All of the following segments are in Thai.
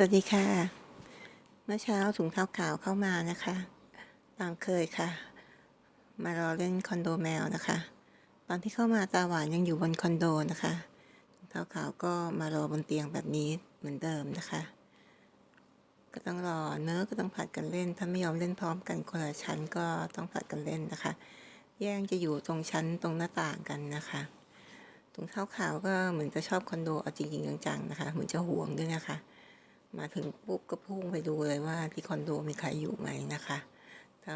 สวัสดีค่ะ เมื่อเช้าถุงเท้าขาวเข้ามานะคะ ตามเคยค่ะ มารอเล่นคอนโดแมวนะคะ ตอนที่เข้ามาตาหวานยังอยู่บนคอนโดนะคะถุงเท้าขาวก็มารอบนเตียงแบบนี้เหมือนเดิมนะคะ ก็ต้องรอเนื้อก็ต้องผัดกันเล่น ถ้าไม่ยอมเล่นพร้อมกันคนละชั้นก็ต้องผัดกันเล่นนะคะ แย่งจะอยู่ตรงชั้นตรงหน้าต่างกันนะคะถุงเท้าขาวก็เหมือนจะชอบคอนโดเอาจริงๆจังๆนะคะ เหมือนจะห่วงด้วยนะคะ มาถึงปุ๊บก็พุ่งไปดูเลยว่าที่คอนโดมีใครอยู่ไหมนะคะถ้า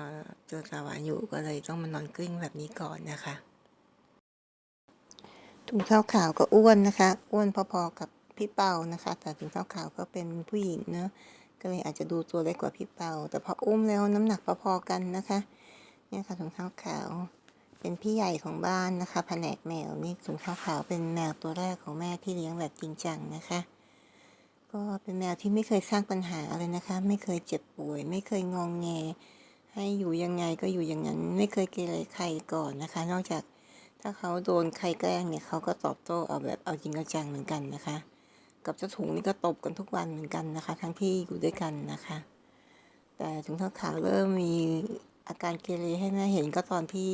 เจอตาวานอยู่ก็เลยต้องมานอนกลิ้งแบบนี้ก่อนนะคะถุงเท้าขาวก็อ้วนนะคะ อ้วนพอๆกับพี่เปานะคะ แต่ถุงเท้าขาวก็เป็นผู้หญิงเนอะก็เลยอาจจะดูตัวเล็กกว่าพี่เปา แต่พออุ้มแล้วน้ำหนักพอๆกันนะคะเนี่ยค่ะถุงเท้าขาวเป็นพี่ใหญ่ของบ้านนะคะแผนกแมวนี่ถุงเท้าขาวเป็นแมวตัวแรกของแม่ที่เลี้ยงแบบจริงจังนะคะ ก็เป็นแมวที่ไม่เคยสร้างปัญหาอะไรนะคะ ไม่เคยเจ็บป่วย ไม่เคยงองแง ให้อยู่ยังไงก็อยู่อย่างนั้น ไม่เคยเกเรใครก่อนนะคะ นอกจากถ้าเขาโดนใครแกล้งเนี่ยเขาก็ตอบโต้เอาแบบเอาจริงเอาจังเหมือนกันนะคะ กับเจ้าถุงนี่ก็ตบกันทุกวันเหมือนกันนะคะ ทั้งที่อยู่ด้วยกันนะคะ แต่ถุงเท้าขาวเริ่มมีอาการเกเรให้แม่เห็นก็ตอนที่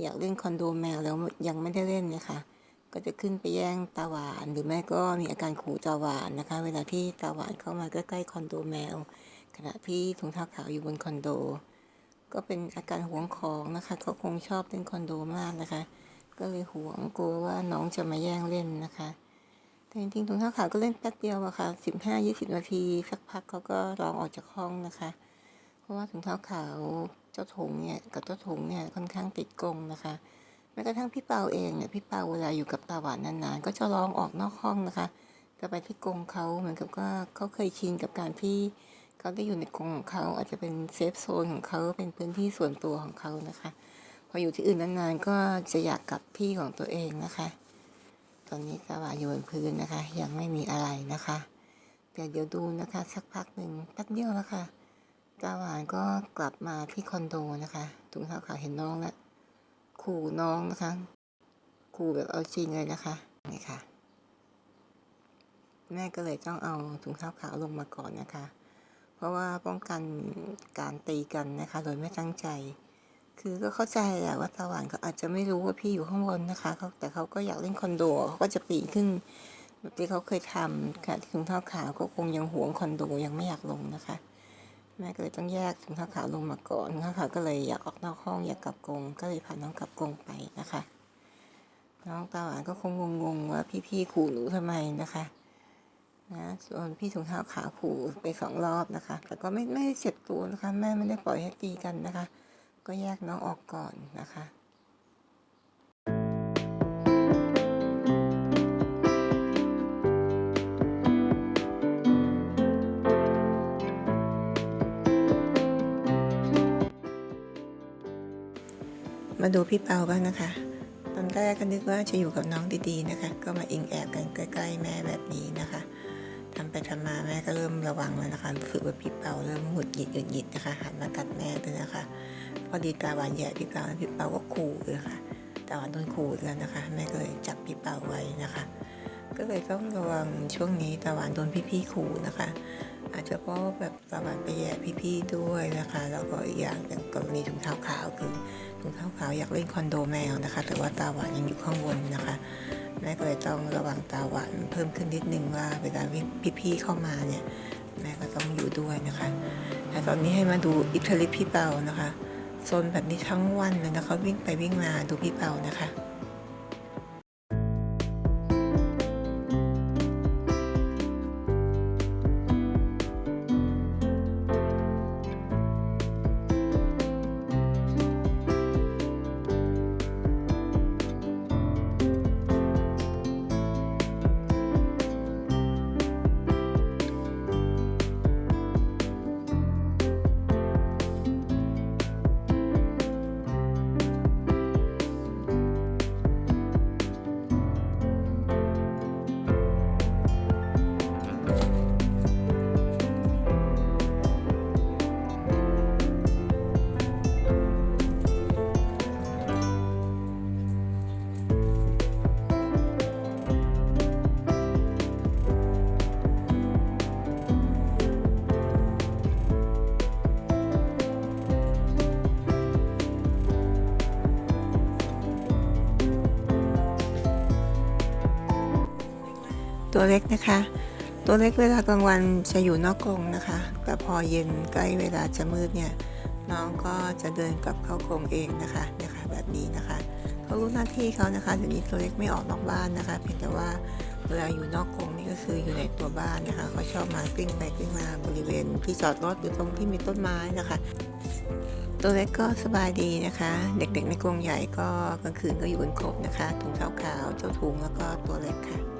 อยากเล่นคอนโดแมวแล้วยังไม่ได้เล่นเนะคะ ก็จะขึ้นไปแย่งตาหวาน หรือไม่ก็มีอาการขู่ตาหวานนะคะ เวลาที่ตาหวานเข้ามาใกล้ๆคอนโดแมว ขณะที่ถุงเท้าขาวอยู่บนคอนโด ก็เป็นอาการหวงของนะคะเขาคงชอบเล่นคอนโดมากนะคะ ก็เลยหวงกลัวว่าน้องจะมาแย่งเล่นนะคะ แต่จริงๆถุงเท้าขาวก็เล่นแป๊บเดียวอะค่ะสิบห้ายี่สิบนาทีสักพักเขาก็ร้องออกจากห้องนะคะ เพราะว่าถุงเท้าขาวเจ้าถุงเนี่ยกับเจ้าถุงเนี่ยค่อนข้างติดกรงนะคะ แม้กระทั่งพี่เปาเองเนี่ยพี่เปาเวลาอยู่กับตาหวานนานๆ ก็จะร้องออกนอกห้องนะคะก็ไปที่กรงเขาเหมือนกับว่าเขาเคยชินกับการที่เขาได้อยู่ในกรงของเขาอาจจะเป็นเซฟโซนของเขาเป็นพื้นที่ส่วนตัวของเขานะคะ พออยู่ที่อื่นนานๆ ก็จะอยากกลับที่ของตัวเองนะคะ ตอนนี้ตาหวานอยู่บนพื้นนะคะ ยังไม่มีอะไรนะคะแต่เดี๋ยวดูนะคะสักพักหนึ่งแป๊บเดียวแล้วค่ะตาหวานก็กลับมาที่คอนโดนะคะถุงเท้าขาวเห็นน้องแล้ว ขู่น้องนะคะ ขู่แบบเอาจริงเลยนะคะนี่ค่ะ แม่ก็เลยต้องเอาถุงเท้าขาวลงมาก่อนนะคะ เพราะว่าป้องกันการตีกันนะคะ โดยไม่ตั้งใจ คือก็เข้าใจแหละว่าตาหวานเขาอาจจะไม่รู้ว่าพี่อยู่ข้างบนนะคะเขาแต่เขาก็อยากเล่นคอนโดเขาก็จะปีนขึ้นแบบที่เขาเคยทำค่ะถุงเท้าขาวก็คงยังหวงคอนโดยังไม่อยากลงนะคะ แม่ก็เลยต้องแยกสุนท้าขาวลงมาก่อนข้าขาวก็เลยอยากออกนอกห้องอยากกลับกรงก็เลยพาน้องกลับกรงไปนะคะ น้องตาหวานก็คงงงๆว่าพี่ๆขู่หนูทำไมนะคะนะส่วนพี่ถุงเท้าขาขู่ไปสองรอบนะคะ แต่ก็ไม่ไม่ได้เจ็บตัวนะคะ แม่ไม่ได้ปล่อยให้ตีกันนะคะ ก็แยกน้องออกก่อนนะคะ มาดูพี่เปาบ้างนะคะ ตอนแรกก็นึกว่าจะอยู่กับน้องดีๆนะคะ ก็มาอิงแอบกันใกล้ๆ แม่แบบนี้นะคะทำไปทำมาแม่ก็เริ่มระวังแล้วนะคะรู้สึกว่าพี่เปาเริ่มหงุดหงิดหงุดหงิดนะคะหันมากัดแม่ด้วยนะคะ พอดีตาหวานแย่พี่เปาพี่เปาก็ขู่เลยค่ะตาหวานโดนขู่แล้วนะคะ แม่ก็เลยจับพี่เปาไว้นะคะ ก็เลยต้องระวังช่วงนี้ตาหวานโดนพี่ๆขู่นะคะ อาจจะเพราะแบบตาหวานไปแย่พี่ๆด้วยนะคะ แล้วก็อีกอย่างอย่างกรณีถุงเท้าขาวคือถุงเท้าขาวอยากเล่นคอนโดแมวนะคะ แต่ว่าตาหวานยังอยู่ข้างบนนะคะแม่ก็เลยต้องระวังตาหวานเพิ่มขึ้นนิดนึงว่าเวลาพี่ๆเข้ามาเนี่ยแม่ก็ต้องอยู่ด้วยนะคะแต่ตอนนี้ให้มาดูอิทลิปพี่เปานะคะโซนแบบนี้ทั้งวันเลยนะคะวิ่งไปวิ่งมาดูพี่เปานะคะ ตัวเล็กนะคะ ตัวเล็กเวลากลางวันจะอยู่นอกกรงนะคะ แต่พอเย็นใกล้เวลาจะมืดเนี่ยน้องก็จะเดินกลับเข้ากรงเองนะคะนี่ยค่ะแบบนี้นะคะเขารู้หน้าที่เขานะคะเดี๋ยวนี้ตัวเล็กไม่ออกนอกบ้านนะคะ เพียงแต่ว่าเวลาอยู่นอกกรงนี่ก็คืออยู่ในตัวบ้านนะคะเขาชอบมากลิ้งไปกลิ้งมาบริเวณที่จอดรถหรือตรงที่มีต้นไม้นะคะ ตัวเล็กก็สบายดีนะคะ เด็กๆในกรงใหญ่ก็กลางคืนก็อยู่กันครบนะคะถุงเท้าขาวเจ้าถุงแล้วก็ตัวเล็กค่ะ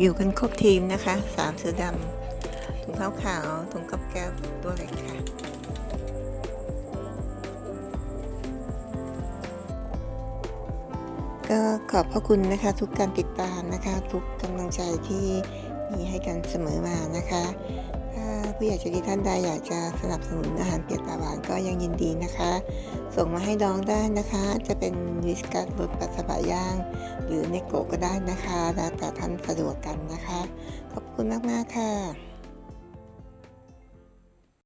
อยู่กันครบทีมนะคะสามเสือดำถุงเท้าขาวถุงกับแก้วตัวเล็กค่ะก็ขอบพระคุณนะคะทุกการติดตามนะคะ ทุกกำลังใจที่มีให้กันเสมอมานะคะ ถ้าผู้ใหญ่ใจดีท่านใดอยากจะสนับสนุนอาหารเปียกตาหวานก็ยังยินดีนะคะ ส่งมาให้ดองได้นะคะ จะเป็นวิสกัสรสปัสสาวะย่าง หรือเนโกะก็ได้นะคะแล้วแต่ท่านสะดวกกันนะคะ ขอบคุณมากๆค่ะ